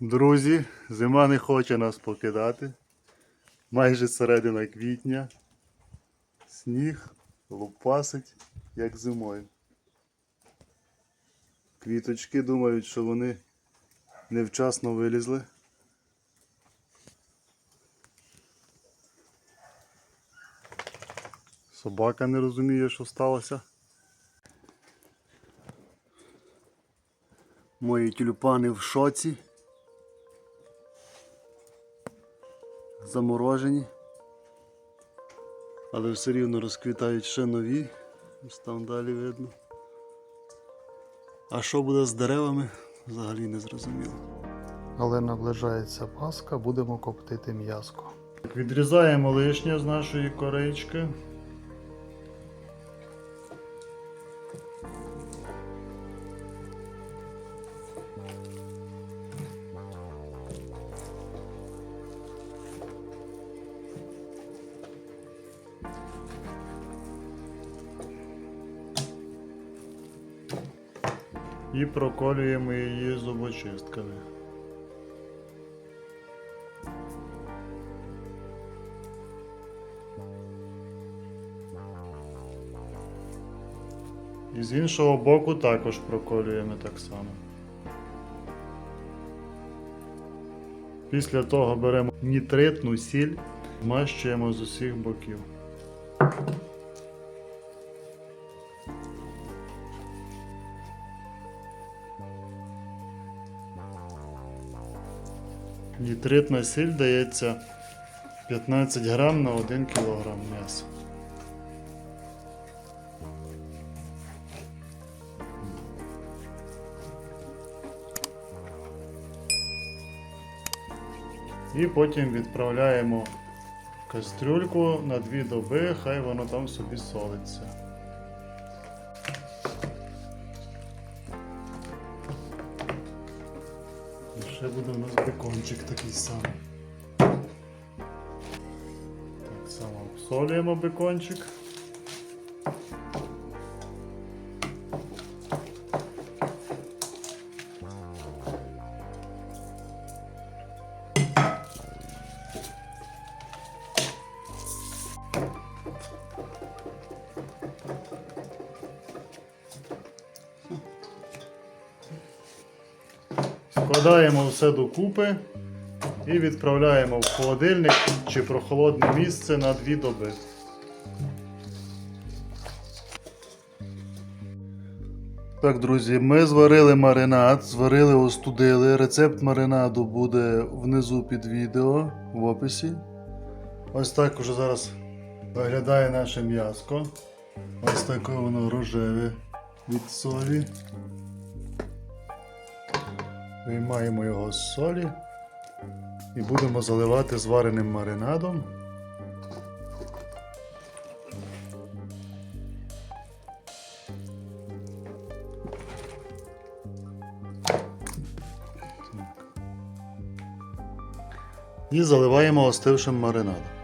Друзі, зима не хоче нас покидати. Майже середина квітня. Сніг лупасить, як зимою. Квіточки думають, що вони невчасно вилізли. Собака не розуміє, що сталося. Мої тюльпани в шоці. Заморожені. Але все рівно розквітають ще нові. Ось там далі видно. А що буде з деревами, взагалі не зрозуміло. Але наближається Пасха, будемо коптити м'язко. Відрізаємо лишнє з нашої корички. І проколюємо її зубочистками. І з іншого боку також проколюємо так само. Після того беремо нітритну сіль, змащуємо з усіх боків. Нітритна сіль дається 15 грам на 1 кілограм м'яса. І потім відправляємо кастрюльку на дві доби, хай воно там собі солиться. І ще буде у нас бекончик такий самий. Так само обсолюємо бекончик. Складаємо все докупи і відправляємо в холодильник чи прохолодне місце на дві доби. Так, друзі, ми зварили маринад, зварили, остудили. Рецепт маринаду буде внизу під відео в описі. Ось так уже зараз виглядає наше м'яско. Ось таке воно рожеве від солі. Виймаємо його з солі і будемо заливати звареним маринадом. І заливаємо остившим маринадом.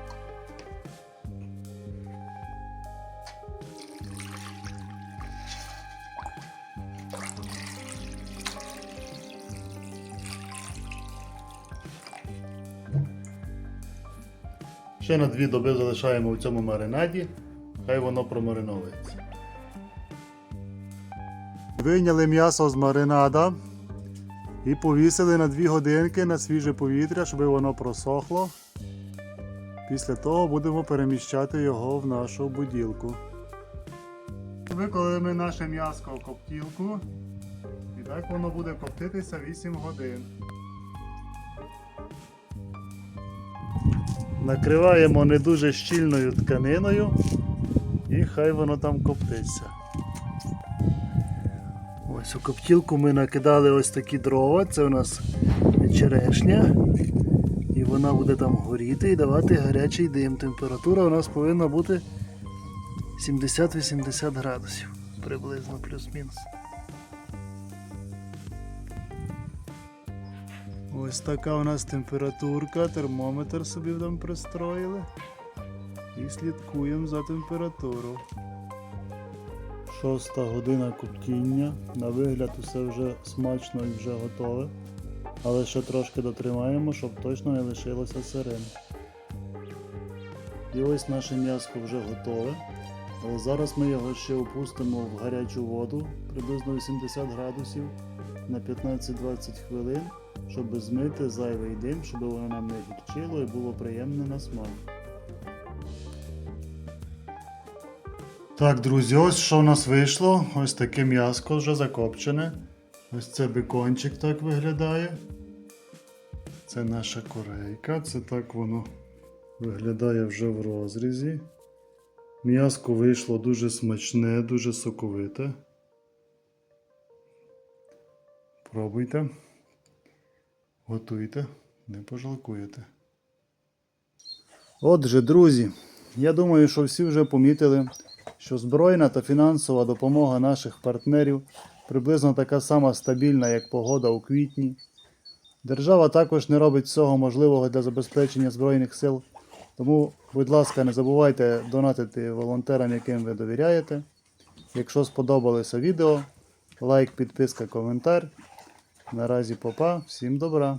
Ще на дві доби залишаємо в цьому маринаді, хай воно промариновується. Вийняли м'ясо з маринада і повісили на 2 годинки на свіже повітря, щоб воно просохло. Після того будемо переміщати його в нашу буділку. Виклали ми наше м'ясо в коптілку. І так воно буде коптитися 8 годин. Накриваємо не дуже щільною тканиною і хай воно там коптиться. Ось у коптілку ми накидали ось такі дрова, це у нас черешня. І вона буде там горіти і давати гарячий дим. Температура у нас повинна бути 70-80 градусів приблизно плюс-мінус. Ось така у нас температурка, термометр собі там пристроїли. І слідкуємо за температурою. Шоста година коптіння. На вигляд усе вже смачно і вже готове. Але ще трошки дотримаємо, щоб точно не лишилося сирим. І ось наше м'яско вже готове. Але зараз ми його ще опустимо в гарячу воду приблизно 80 градусів на 15-20 хвилин, щоб змити зайвий дим, щоб воно нам не гірчило і було приємне на смак. Так, друзі, ось що в нас вийшло. Ось таке м'яско вже закопчене. Ось це бекончик так виглядає. Це наша корейка, це так воно виглядає вже в розрізі. М'яско вийшло дуже смачне, дуже соковите. Пробуйте. Готуйте, не пожалкуєте. Отже, друзі, я думаю, що всі вже помітили, що збройна та фінансова допомога наших партнерів приблизно така сама стабільна, як погода у квітні. Держава також не робить всього можливого для забезпечення Збройних сил. Тому, будь ласка, не забувайте донатити волонтерам, яким ви довіряєте. Якщо сподобалося відео, лайк, підписка, коментар. Наразі попа, всім добра!